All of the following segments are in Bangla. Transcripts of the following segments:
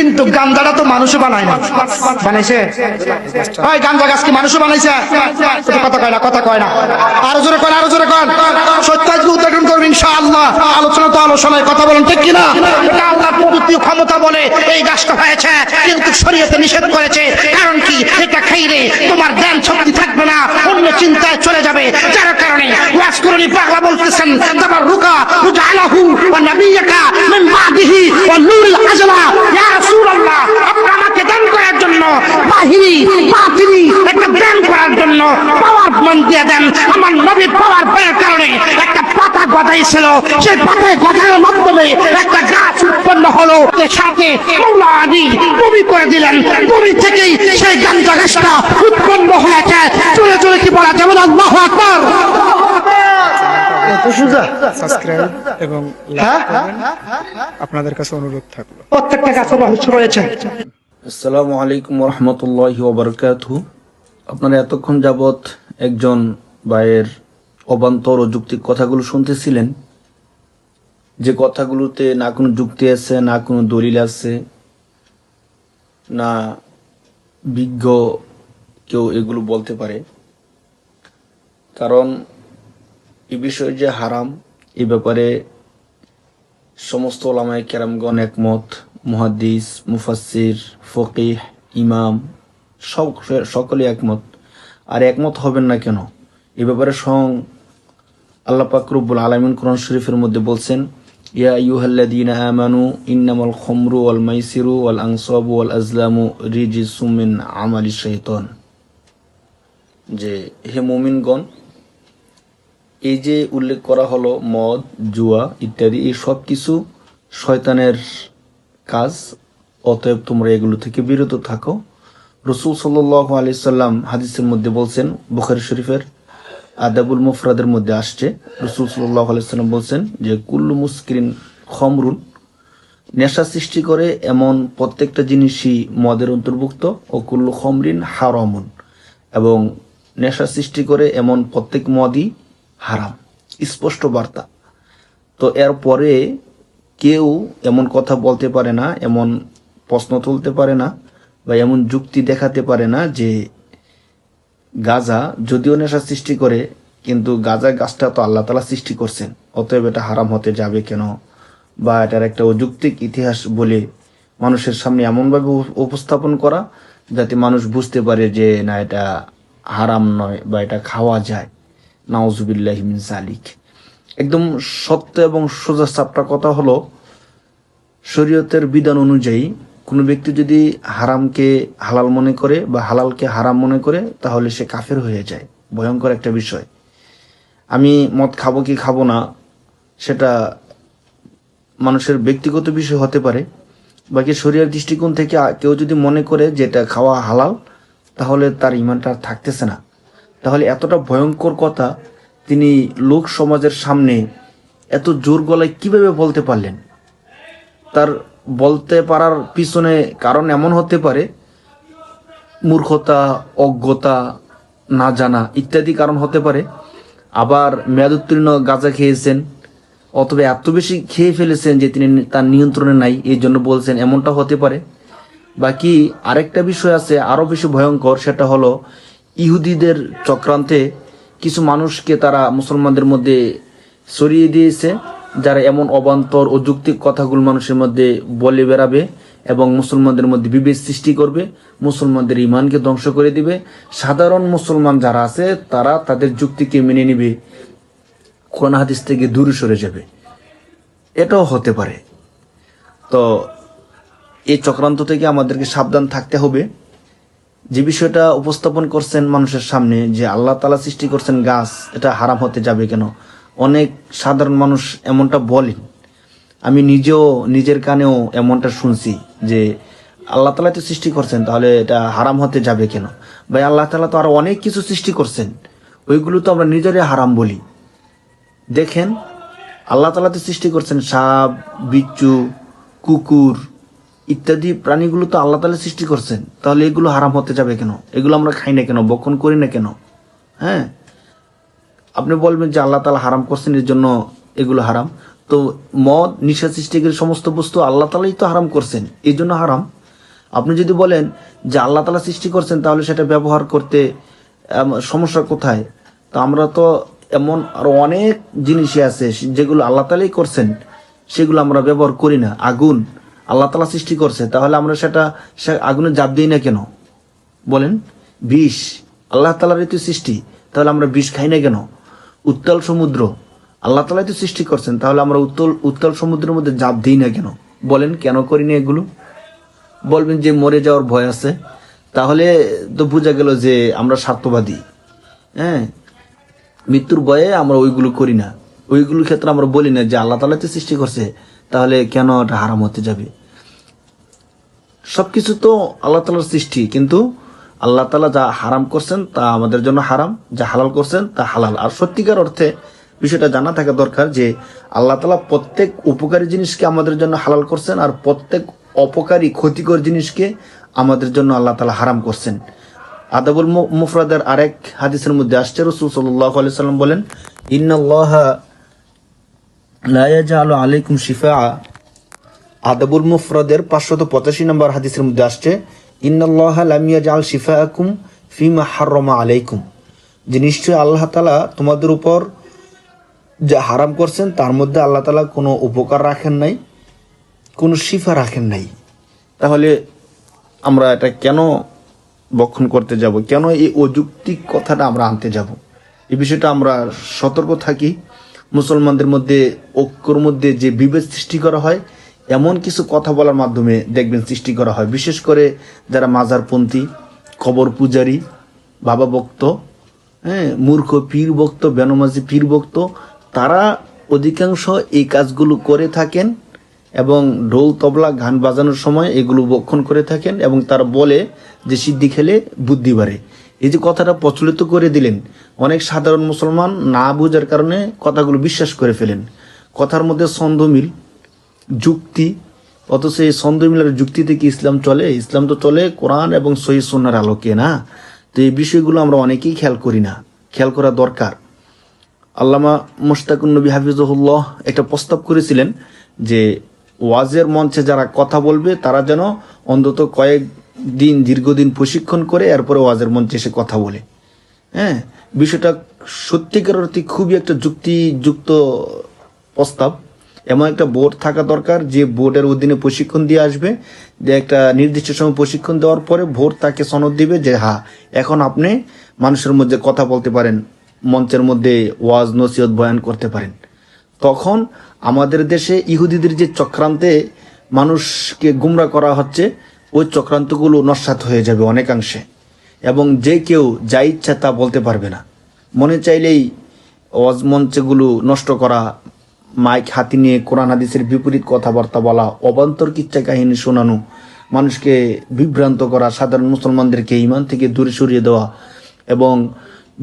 কিন্তু গাঞ্জাটা তো মানুষও বানায় না। বানাইছে? ওই গাঞ্জা গাছ কি মানুষও বানাইছে? কথা কয় না কথা কয় না। আরও জোরে কয় না, আরও জোরে কয় সত্য আজকে উদ্ঘাটন করবেন ইনশাআল্লাহ। আলোচনা তো আলোচনায় কথা বলেন ঠিক কিনা? এটা আল্লাহ প্রযুক্তি ক্ষমতা বলে এই গাছটা হয়েছে কিন্তু শরীয়তে নিষেধ করেছে। কারণ কি? এটা খাইলে তোমার জ্ঞান শক্তি থাকবে না অন্য চিন্তায় চলে যাবে। যার কারণে ওয়াজ ওয়াসকুরনি পাগলা বলতেছেন তাবার রুকা রুজালাহু ওয়া নাবিয়াকা মিন বাদিহি ওয়া নূরিল আজলা। ইয়া রাসূলুল্লাহ আপনি আমাকে দান জন্য বাহিনী একটা দান করার জন্য পাওয়ার মন দিয়ে দেন। আমার নবী পাওয়ার পাওয়ার কারণে একটা পাতা গজাইছিল। সেই পাতায় গজানোর মাধ্যমে একটা গাছ উৎপন্ন হলো। সাথে মৌলা আলী বমি করে দিলেন। বমি থেকেই সেই গাঞ্জা গাছটা উৎপন্ন হয়েছে। চলে চলে কি বলা আল্লাহ আকবার। সাবস্ক্রাইব এবং হ্যাঁ? লাইক করবেন। আপনাদের কাছে অনুরোধ থাকল। প্রত্যেকটা গাছ রয়েছে। আসসালামু আলাইকুম রহমতুল্লাহ ওবরকাত আপনারা এতক্ষণ যাবৎ একজন ভাইয়ের অবান্তর ও যুক্তিক কথাগুলো শুনতেছিলেন। যে কথাগুলোতে না কোনো যুক্তি আছে, না কোনো দলিল আছে, না বিজ্ঞ কেউ এগুলো বলতে পারে। কারণ এ বিষয়ে যে হারাম, এ ব্যাপারে সমস্ত ওলামায় কেরামগণ একমত। মুহাদ্দিস মুফাসির ফকিহ, ইমাম, সব সকলে একমত। আর একমত হবেন না কেন? এ ব্যাপারে স্বয়ং আল্লাহ পাক রব্বুল আলামিন কোরআন শরীফের মধ্যে বলছেন, ইয়া আইয়ুহাল্লাযীনা আমানু ইন্নামাল খামরু ওয়াল মাইসিরু ওয়াল আনসাবু ওয়াল আজলামু রিজিসুম মিন আমালি শাইতান। যে হে মুমিনগণ, এই যে উল্লেখ করা হলো মদ, জুয়া ইত্যাদি, এই সব কিছু শয়তানের কাজ, অতএব তোমরা এগুলো থেকে বিরত থাকো। রসুল সাল্লাহ আলি সাল্লাম হাদিসের মধ্যে বলছেন, বুখারি শরীফের আদাবুল মুফরাদের মধ্যে আসছে। রসুল সাল্লাহ আলি সাল্লাম বলছেন যে, কুল্লু মুসকিরিন খমরুন, নেশা সৃষ্টি করে এমন প্রত্যেকটা জিনিসই মদের অন্তর্ভুক্ত, ও কুল্লু খমরিন হারমুন, এবং নেশা সৃষ্টি করে এমন প্রত্যেক মদই হারাম। স্পষ্ট বার্তা। তো এরপরে কেউ এমন কথা বলতে পারে না, এমন প্রশ্ন তুলতে পারে না বা এমন যুক্তি দেখাতে পারে না যে গাজা যদিও নেশা সৃষ্টি করে, কিন্তু গাজা গাছটা তো আল্লাহ তালা সৃষ্টি করছেন। অতএব এটা হারাম হতে যাবে কেন? বা এটার একটা অযৌক্তিক ইতিহাস বলে মানুষের সামনে এমনভাবে উপ- উপস্থাপন করা যাতে মানুষ বুঝতে পারে যে না, এটা হারাম নয় বা এটা খাওয়া যায়। নাওজুবিল্লাহ মিন জালিক একদম সত্য এবং সোজা সাপটা কথা হলো, শরীয়তের বিধান অনুযায়ী কোনো ব্যক্তি যদি হারামকে হালাল মনে করে বা হালালকে হারাম মনে করে, তাহলে সে কাফের হয়ে যায়। ভয়ঙ্কর একটা বিষয়। আমি মদ খাব কি খাব না, সেটা মানুষের ব্যক্তিগত বিষয় হতে পারে। বাকি শরীরের দৃষ্টিকোণ থেকে কেউ যদি মনে করে যে এটা খাওয়া হালাল, তাহলে তার ইমানটা থাকতেছে না। তাহলে এতটা ভয়ঙ্কর কথা তিনি লোক সমাজের সামনে এত জোর গলায় কীভাবে বলতে পারলেন? তার বলতে পারার পিছনে কারণ এমন হতে পারে, মূর্খতা, অজ্ঞতা, না জানা ইত্যাদি কারণ হতে পারে। আবার মেয়াদোত্তীর্ণ গাঁজা খেয়েছেন, অথবা এত বেশি খেয়ে ফেলেছেন যে তিনি তার নিয়ন্ত্রণে নাই, এই জন্য বলছেন এমনটা হতে পারে। বাকি আরেকটা বিষয় আছে আরও বেশি ভয়ঙ্কর, সেটা হলো ইহুদিদের চক্রান্তে কিছু মানুষকে তারা মুসলমানদের মধ্যে সরিয়ে দিয়েছে, যারা এমন অবান্তর ও যুক্তিক কথাগুলো মানুষের মধ্যে বলে বেড়াবে এবং মুসলমানদের মধ্যে বিভেদ সৃষ্টি করবে, মুসলমানদের ইমানকে ধ্বংস করে দিবে। সাধারণ মুসলমান যারা আছে, তারা তাদের যুক্তিকে মেনে নিবে, কোরআন হাদিস থেকে দূরে সরে যাবে। এটাও হতে পারে। তো এই চক্রান্ত থেকে আমাদেরকে সাবধান থাকতে হবে। যে বিষয়টা উপস্থাপন করছেন মানুষের সামনে, যে আল্লাহ তালা সৃষ্টি করছেন গাছ, এটা হারাম হতে যাবে কেন? অনেক সাধারণ মানুষ এমনটা বলেন। আমি নিজেও, নিজের কানেও এমনটা শুনছি যে আল্লাহ তালা তো সৃষ্টি করছেন, তাহলে এটা হারাম হতে যাবে কেন? ভাই, আল্লাহ তালা তো আরও অনেক কিছু সৃষ্টি করছেন। ওইগুলো তো আমরা নিজেরাই হারাম বলি। দেখেন, আল্লাহ তালা তো সৃষ্টি করছেন সাপ, বিচ্ছু, কুকুর ইত্যাদি প্রাণীগুলো তো আল্লাহ তালা সৃষ্টি করছেন। তাহলে এগুলো হারাম হতে যাবে কেন? এগুলো আমরা খাই না কেন? বক্ষণ করি না কেন? হ্যাঁ? আপনি বলবেন যে আল্লাহ তালা হারাম করছেন, এর জন্য এগুলো হারাম। তো মদ, নিশা সৃষ্টিকারী সমস্ত বস্তু আল্লাহ তালাই তো হারাম করছেন, এই জন্য হারাম। আপনি যদি বলেন যে আল্লাহ তালা সৃষ্টি করছেন, তাহলে সেটা ব্যবহার করতে সমস্যা কোথায়? তো আমরা তো এমন আরও অনেক জিনিসই আছে, যেগুলো আল্লাহ তালাই করছেন, সেগুলো আমরা ব্যবহার করি না। আগুন আল্লাহ তালা সৃষ্টি করছে, তাহলে আমরা সেটা সে আগুনে জাপ দিই না কেন? বলেন, বিষ, আল্লাহ তালারই তো সৃষ্টি, তাহলে আমরা বিষ খাই না কেন? উত্তাল সমুদ্র, আল্লাহ তালাই তো সৃষ্টি করছেন, তাহলে আমরা উত্তল, উত্তাল সমুদ্রের মধ্যে জাপ দিই না কেন? বলেন, কেন করি না এগুলো? বলবেন যে মরে যাওয়ার ভয় আছে, তাহলে তো বোঝা গেল যে আমরা স্বার্থবাদী। হ্যাঁ মৃত্যুর ভয়ে আমরা ওইগুলো করি না। ওইগুলোর ক্ষেত্রে আমরা বলি না যে আল্লাহ তালা তো সৃষ্টি করছে, তাহলে কেন এটা হারাম হতে যাবে? সবকিছু তো আল্লাহ তালার সৃষ্টি, কিন্তু আল্লাহ তালা যা হারাম করছেন তা আমাদের জন্য হারাম, যা হালাল করছেন তা হালাল। আর সত্যিকার অর্থে বিষয়টা জানা থাকা দরকার যে আল্লাহ তালা প্রত্যেক উপকারী জিনিসকে আমাদের জন্য হালাল করছেন আর প্রত্যেক অপকারী ক্ষতিকর জিনিসকে আমাদের জন্য আল্লাহ তালা হারাম করছেন। আদাবুল মুফরাদের আরেক হাদিসের মধ্যে আসছে, রসুল সাল্লাহ আলি সাল্লাম বলেন, ইন্নাল্লাহ লা ইয়াজআলু আলাইকুম শিফা আদাবুল মুফরাদের পাঁচশত পঁচাশি নম্বর হাদিসের মধ্যে আসছে, ইন্নাল্লাহ লাম ইয়াজআল শিফাআকুম ফিমা হাররামা আলাইকুম। যে নিশ্চয় আল্লাহ তাআলা তোমাদের উপর যা হারাম করছেন, তার মধ্যে আল্লাহ তাআলা কোনো উপকার রাখেন নাই, কোনো শিফা রাখেন নাই। তাহলে আমরা এটা কেন বক্ষণ করতে যাব? কেন এই অযৌক্তিক কথাটা আমরা আনতে যাব? এই বিষয়টা আমরা সতর্ক থাকি। মুসলমানদের মধ্যে, ঐক্যর মধ্যে যে বিভেদ সৃষ্টি করা হয় এমন কিছু কথা বলার মাধ্যমে দেখবেন সৃষ্টি করা হয়। বিশেষ করে যারা মাজারপন্থী কবর পূজারী, বাবা ভক্ত হ্যাঁ মূর্খ, পীর ভক্ত, বেনমাজি পীর ভক্ত, তারা অধিকাংশ এই কাজগুলো করে থাকেন এবং ঢোল, তবলা, গান বাজানোর সময় এগুলো বক্ষণ করে থাকেন এবং তারা বলে যে সিদ্ধি খেলে বুদ্ধি বাড়ে। এই যে কথাটা প্রচলিত করে দিলেন, অনেক সাধারণ মুসলমান না বোঝার কারণে কথাগুলো বিশ্বাস করে ফেলেন। কথার মধ্যে ছন্দ মিল যুক্তি, অথচ এই ছন্দ মিলার যুক্তি থেকে ইসলাম চলে। ইসলাম তো চলে কোরআন এবং সহি সুন্নার আলোকে না। তো এই বিষয়গুলো আমরা অনেকেই খেয়াল করি না। খেয়াল করা দরকার। আল্লামা মুশতাকুন নবী হাফিজুল্লাহ একটা প্রস্তাব করেছিলেন যে, ওয়াজের মঞ্চে যারা কথা বলবে, তারা যেন অন্তত কয়েক দিন, দীর্ঘদিন প্রশিক্ষণ করে, এরপরে ওয়াজের মঞ্চে এসে কথা বলে। হ্যাঁ? বিষয়টা সত্যিকার অর্থে খুবই একটা যুক্তিযুক্ত প্রস্তাব। এমন একটা বোর্ড থাকা দরকার যে বোর্ডের অধীনে প্রশিক্ষণ দিয়ে আসবে। যে একটা নির্দিষ্ট সময় প্রশিক্ষণ দেওয়ার পরে ভোট তাকে সনদ দিবে যে হ্যাঁ এখন আপনি মানুষের মধ্যে কথা বলতে পারেন, মঞ্চের মধ্যে ওয়াজ, নসিহত বয়ান করতে পারেন। তখন আমাদের দেশে ইহুদিদের যে চক্রান্তে মানুষকে গুমরা করা হচ্ছে, ওই চক্রান্তগুলো নস্বাত হয়ে যাবে অনেকাংশে। এবং যে কেউ যা ইচ্ছা তা বলতে পারবে না। মনে চাইলেই ওয়াজ মঞ্চগুলো নষ্ট করা মাইক হাতি নিয়ে কোরআন হাদিসের বিপরীত কথাবার্তা বলা অবান্তর কিচ্ছা কাহিনী শোনানো, মানুষকে বিভ্রান্ত করা, সাধারণ মুসলমানদেরকে ইমান থেকে দূরে সরিয়ে দেওয়া এবং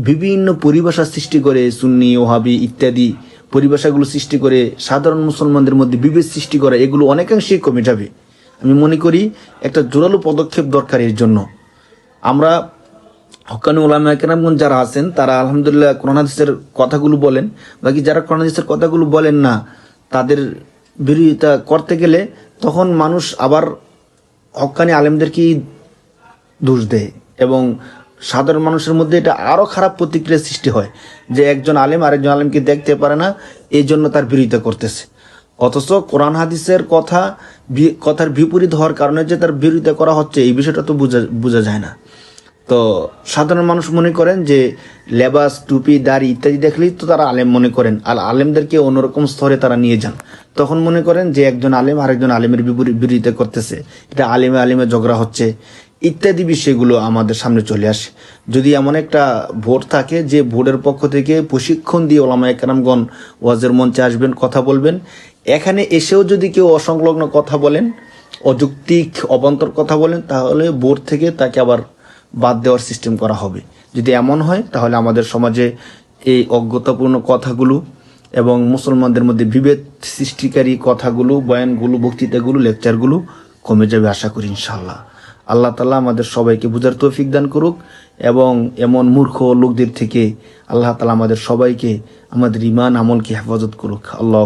বিভিন্ন পরিভাষা সৃষ্টি করে সুন্নি, ওহাবি ইত্যাদি পরিভাষাগুলো সৃষ্টি করে সাধারণ মুসলমানদের মধ্যে বিভেদ সৃষ্টি করা, এগুলো অনেকাংশেই কমে যাবে। আমি মনে করি একটা জোরালো পদক্ষেপ দরকার এর জন্য। আমরা হকানি ওলামা কেরামগণ যারা আছেন, তারা আলহামদুলিল্লাহ কোরআন হাদিসের কথাগুলো বলেন। বাকি যারা কোরআন হাদিসের কথাগুলো বলেন না, তাদের বিরোধিতা করতে গেলে তখন মানুষ আবার হকানি আলেমদেরকেই দোষ দেয় এবং সাধারণ মানুষের মধ্যে এটা আরও খারাপ প্রতিক্রিয়া সৃষ্টি হয় যে একজন আলেম আরেকজন আলেমকে দেখতে পারে না এই জন্য তার বিরোধিতা করতেছে। অথচ কোরআন হাদিসের কথা কথার বিপরীত হওয়ার কারণে যে তার বিরোধিতা করা হচ্ছে, এই বিষয়টা তো বোঝা বোঝা যায় না। তো সাধারণ মানুষ মনে করেন যে লেবাস, টুপি, দাড়ি ইত্যাদি দেখলেই তো তারা আলেম মনে করেন। আর আলেমদেরকে অন্যরকম স্তরে তারা নিয়ে যান। তখন মনে করেন যে একজন আলেম আরেকজন আলেমের বিরোধিতা করতেছে। এটা আলেমে আলেমে ঝগড়া হচ্ছে। ইত্যাদি বিষয়গুলো আমাদের সামনে চলে আসে। যদি এমন একটা ভোট থাকে যে ভোটের পক্ষ থেকে প্রশিক্ষণ দিয়ে ওলামা একরামগণ ওয়াজের মঞ্চে আসবেন, কথা বলবেন, এখানে এসেও যদি কেউ অসংলগ্ন কথা বলেন, অযৌক্তিক অবান্তর কথা বলেন, তাহলে বোর্ড থেকে তাকে আবার বাদ দেওয়ার সিস্টেম করা হবে। যদি এমন হয়, তাহলে আমাদের সমাজে এই অজ্ঞতাপূর্ণ কথাগুলো এবং মুসলমানদের মধ্যে বিভেদ সৃষ্টিকারী কথাগুলো, বয়ানগুলো, বক্তৃতাগুলো, লেকচারগুলো কমে যাবে আশা করি ইনশাল্লাহ আল্লাহ তালা আমাদের সবাইকে বুঝার তৌফিক দান করুক এবং এমন মূর্খ লোকদের থেকে আল্লাহ তালা আমাদের সবাইকে আমাদের ইমান আমলকে হেফাজত করুক। আল্লাহ